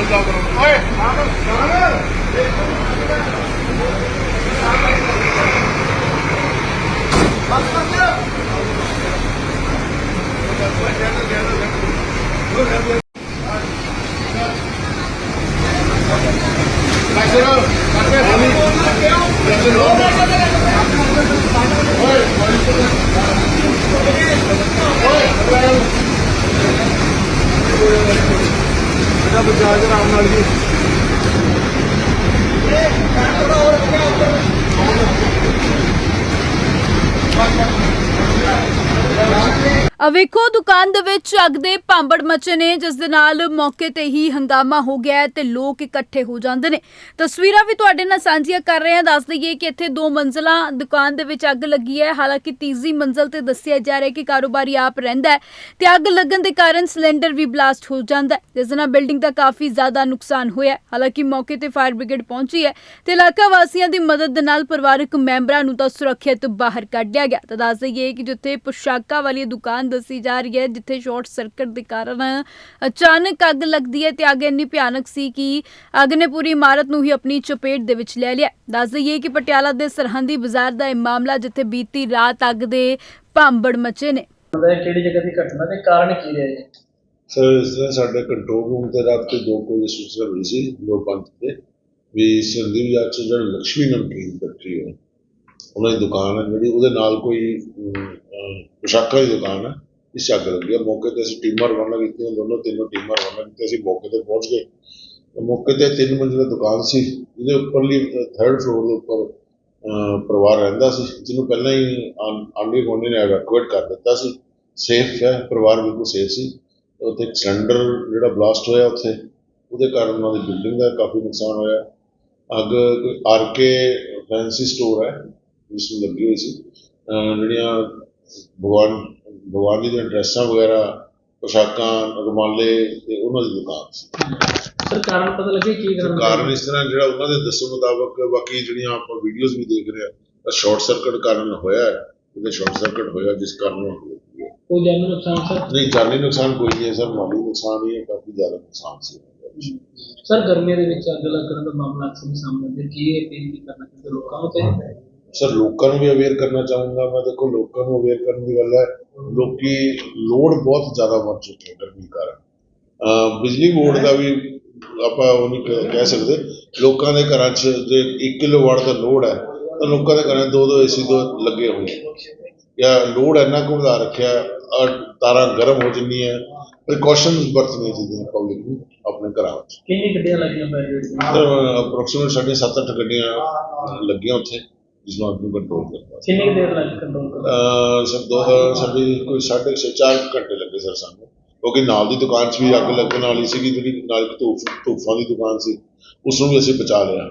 ਨਾਲ ਜਾ ਬਜਾਜ ਆਰਾਮ ਨਾਲ ਜੀ ਆ ਵੇਖੋ, ਦੁਕਾਨ ਦੇ ਵਿੱਚ ਅੱਗ ਦੇ ਭਾਂਬੜ ਮਚੇ ਨੇ, ਜਿਸ ਦੇ ਨਾਲ ਮੌਕੇ ਤੇ ਹੀ ਹੰਗਾਮਾ ਹੋ ਗਿਆ ਹੈ ਤੇ ਲੋਕ ਇਕੱਠੇ ਹੋ ਜਾਂਦੇ ਨੇ। ਤਸਵੀਰਾਂ ਵੀ ਤੁਹਾਡੇ ਨਾਲ ਸਾਂਝੀਆਂ ਕਰ ਰਹੇ ਹਾਂ। ਦੱਸ ਦਈਏ ਕਿ ਇੱਥੇ ਦੋ ਮੰਜ਼ਲਾਂ, ਦੁਕਾਨ ਦੇ ਵਿੱਚ ਅੱਗ ਲੱਗੀ ਹੈ। ਹਾਲਾਂਕਿ ਤੀਜੀ ਮੰਜ਼ਲ ਤੇ ਦੱਸਿਆ ਜਾ ਰਿਹਾ ਕਿ ਕਾਰੋਬਾਰੀ ਆਪ ਰਹਿੰਦਾ ਹੈ ਤੇ ਅੱਗ ਲੱਗਣ ਦੇ ਕਾਰਨ ਸਿਲੰਡਰ ਵੀ ਬਲਾਸਟ ਹੋ ਜਾਂਦਾ ਹੈ। ਜਿਸ ਨਾਲ ਬਿਲਡਿੰਗ ਦਾ ਕਾਫੀ ਜ਼ਿਆਦਾ ਨੁਕਸਾਨ ਹੋਇਆ ਹਾਲਾਂਕਿ ਮੌਕੇ ਤੇ ਫਾਇਰ ਬ੍ਰਿਗੇਡ ਪਹੁੰਚੀ ਹੈ ਤੇ ਇਲਾਕਾ ਵਾਸੀਆਂ ਦੀ ਮਦਦ ਦੇ ਨਾਲ ਪਰਿਵਾਰਕ ਮੈਂਬਰਾਂ ਨੂੰ ਤਾਂ ਸੁਰੱਖਿਅਤ ਬਾਹਰ ਕੱਢਿਆ ਗਿਆ। ਤਾਂ ਦੱਸ ਦਈਏ ਕਿ ਜਿੱਥੇ ਪੁਸ਼ਾਕਾਂ ਵਾਲੀ ਦੁਕਾਨ ਦੱਸੀ ਜਾ ਰਹੀ ਹੈ ਜਿੱਥੇ ਸ਼ਾਰਟ ਸਰਕਟ ਦੇ ਕਾਰਨ ਅਚਾਨਕ ਅੱਗ ਲੱਗਦੀ ਹੈ ਤੇ ਅੱਗ ਇੰਨੀ ਭਿਆਨਕ ਸੀ ਕਿ ਅੱਗ ਨੇ ਪੂਰੀ ਇਮਾਰਤ ਨੂੰ ਹੀ ਆਪਣੀ ਚਪੇਟ ਦੇ ਵਿੱਚ ਲੈ ਲਿਆ। ਦੱਸ ਦਈਏ ਕਿ ਪਟਿਆਲਾ ਦੇ ਸਰਹੰਦੀ ਬਾਜ਼ਾਰ ਦਾ ਇਹ ਮਾਮਲਾ ਜਿੱਥੇ ਬੀਤੀ ਰਾਤ ਅੱਗ ਦੇ ਭਾਂਬੜ ਮਚੇ ਨੇ। ਹੁੰਦਾ ਹੈ ਕਿਹੜੀ ਜਗ੍ਹਾ ਦੀ ਘਟਨਾ ਤੇ ਕਾਰਨ ਕੀ ਰਿਹਾ ਜੀ? ਸਰ ਇਸ ਤਰ੍ਹਾਂ ਸਾਡੇ ਕੰਟਰੋਲ ਰੂਮ ਤੇ ਰਾਤ ਕੇ ਦੋ ਕੋਈ ਸੂਚਨਾ ਮਿਲੀ ਸੀ ਲੋ ਪੰਥ ਤੇ ਵੀ ਸੰਦੀਪ ਜਾਟ ਚ ਜਿਹੜਾ ਲక్ష్ਮੀ ਨਮਕੀਨ ਫੈਕਟਰੀ ਹੈ ਉਹਨਾਂ ਦੀ ਦੁਕਾਨ ਹੈ ਜਿਹੜੀ ਉਹਦੇ ਨਾਲ ਕੋਈ ਅਮ, ਅਹ, ਦੀ ਦੁਕਾਨ ਹੈ ਇਸ 'ਚ ਅੱਗ ਲੱਗੀ ਹੈ। ਮੌਕੇ ਤੇ ਅਸੀਂ ਟੀਮਾਂ ਰਵਾਨਾ ਕੀਤੀਆਂ ਦੋਨੋਂ ਤਿੰਨੋਂ ਟੀਮਾਂ ਰਵਾਨਾ ਕੀਤੀਆਂ। ਅਸੀਂ ਮੌਕੇ ਤੇ ਪਹੁੰਚ ਗਏ। ਤੇ ਮੌਕੇ ਤੇ ਤਿੰਨ ਮੰਜ਼ਿਲਾ ਦੁਕਾਨ ਸੀ ਜਿਹਦੇ ਉੱਪਰਲੀ ਥਰਡ ਫਲੋਰ ਦੇ ਉੱਪਰ ਪਰਿਵਾਰ ਰਹਿੰਦਾ ਸੀ ਜਿਹਨੂੰ ਪਹਿਲਾਂ ਹੀ ਆਂਢੀ ਗੋਂਡੀ ਨੇ ਐਵੈਕੂਏਟ ਕਰ ਦਿੱਤਾ ਸੀ। ਸੇਫ ਹੈ ਪਰਿਵਾਰ ਬਿਲਕੁਲ ਸੇਫ ਸੀ। ਉੱਥੇ ਇੱਕ ਸਿਲੰਡਰ ਜਿਹੜਾ ਬਲਾਸਟ ਹੋਇਆ ਉੱਥੇ ਉਹਦੇ ਕਾਰਨ ਉਹਨਾਂ ਦੀ ਬਿਲਡਿੰਗ ਦਾ ਕਾਫੀ ਨੁਕਸਾਨ ਹੋਇਆ। ਅੱਗ ਆਰ ਕੇ ਫੈਂਸੀ ਸਟੋਰ ਹੈ ਜਿਸ ਨੂੰ ਲੱਗੀ ਹੋਈ ਸੀ। ਜਿਹੜੀਆਂ ਭਗਵਾਨ ਭਗਵਾਨ ਜੀ ਦੀਆਂ ਡਰੈਸਾਂ ਵਗੈਰਾ ਪੋਸ਼ਾਕਾਂ ਰੁਮਾਲੇ ਤੇ ਉਹਨਾਂ ਦੀ ਦੁਕਾਨ ਸੀ। ਸਰ ਕਾਰਨ ਪਤਾ ਲੱਗੇ ਕੀ ਕਾਰਨ? ਕਾਰਨ ਇਸ ਤਰ੍ਹਾਂ ਜਿਹੜਾ ਉਹਨਾਂ ਦੇ ਦੱਸਣ ਮੁਤਾਬਕ ਬਾਕੀ ਜਿਹੜੀਆਂ ਆਪਾਂ ਵੀਡੀਓਜ਼ ਵੀ ਦੇਖ ਰਹੇ ਆ ਤਾਂ ਸ਼ਾਰਟ ਸਰਕਟ ਕਾਰਨ ਹੋਇਆ ਹੈ। ਉਹਦੇ ਸ਼ਾਰਟ ਸਰਕਟ ਹੋਇਆ ਜਿਸ ਕਾਰਨ ਕੋਈ ਜਾਨੀ ਨੁਕਸਾਨ ਸਰ? ਨਹੀਂ ਜਾਨੀ ਨੁਕਸਾਨ ਕੋਈ ਨਹੀਂ ਹੈ ਸਰ। ਮਾਲੀ ਨੁਕਸਾਨ ਹੀ ਹੈ ਕਾਫੀ ਜ਼ਿਆਦਾ ਨੁਕਸਾਨ ਸੀ। ਸਰ ਗਰਮੀਆਂ ਦੇ ਵਿੱਚ ਅੱਗ ਲੱਗਣ ਦਾ ਮਾਮਲਾ ਅਕਸਰ ਸਾਹਮਣੇ ਆਉਂਦਾ ਹੈ। ਕੀ ਇਹ ਅਪੀਲ ਕਰਨਾ ਚਾਹੁੰਦੇ ਲੋਕਾਂ ਨੂੰ ਤੇ ਸਰ ਲੋਕਾਂ ਨੂੰ ਵੀ ਅਵੇਅਰ ਕਰਨਾ ਚਾਹੂੰਗਾ ਮੈਂ। ਦੇਖੋ ਲੋਕਾਂ ਨੂੰ ਅਵੇਅਰ ਕਰਨ ਦੀ ਗੱਲ ਹੈ ਲੋਕੀ ਲੋਡ ਬਹੁਤ ਜ਼ਿਆਦਾ ਵੱਧ ਚੁੱਕੇ ਹੈ ਗਰਮੀ ਕਾਰਨ। ਬਿਜਲੀ ਬੋਰਡ ਦਾ ਵੀ ਆਪਾਂ ਉਹ ਨਹੀਂ ਕਹਿ- ਸਕਦੇ। ਲੋਕਾਂ ਦੇ ਘਰਾਂ 'ਚ ਜੇ 1 ਕਿਲੋਵਾਟ ਦਾ ਲੋਡ ਹੈ ਤਾਂ ਲੋਕਾਂ ਦੇ ਘਰਾਂ 'ਚ ਦੋ ਦੋ ਏਸੀ ਤੋਂ ਲੱਗੇ ਹੋਏ ਹੈ। ਜਾਂ ਲੋਡ ਇੰਨਾ ਕੁ ਵਧਾ ਰੱਖਿਆ ਤਾਰਾਂ ਗਰਮ ਹੋ ਜਾਂਦੀਆਂ ਪ੍ਰੀਕਾਸ਼ਨਸ ਵਰਤਣੀਆਂ ਚਾਹੀਦੀਆਂ ਪਬਲਿਕ ਨੂੰ ਆਪਣੇ ਘਰਾਂ ਵਿੱਚ। ਕਿੰਨੀ ਗੱਡੀਆਂ ਲੱਗੀਆਂ ਪੈ ਰਹੀਆਂ ਅਪਰੋਕਸੀਮੇਟ ਸਾਢੇ ਸੱਤ ਅੱਠ ਗੱਡੀਆਂ ਲੱਗੀਆਂ ਉੱਥੇ। ਜਿਸ ਨੂੰ ਅੱਗ ਨੂੰ ਕੰਟਰੋਲ ਕਰਨਾ ਕਿੰਨੀ ਕੁ ਦੇਰ ਲੱਗ ਕੰਟਰੋਲ ਕਰਨਾ ਅਹ ਸਰ ਦੋ ਅਹ ਸਾਡੀ ਕੋਈ ਸਾਢੇ ਛੇ ਚਾਰ ਕੁ ਘੰਟੇ ਲੱਗੇ ਸਰ ਸਾਨੂੰ। ਕਿਉਂਕਿ ਨਾਲ ਦੀ ਦੁਕਾਨ 'ਚ ਵੀ ਅੱਗ ਲੱਗਣ ਵਾਲੀ ਸੀਗੀ ਜਿਹੜੀ ਨਾਲ ਇੱਕ ਧੂਫ ਧੂਫਾਂ ਦੀ ਦੁਕਾਨ ਸੀ ਉਸ ਨੂੰ ਵੀ ਅਸੀਂ ਬਚਾ ਲਿਆ।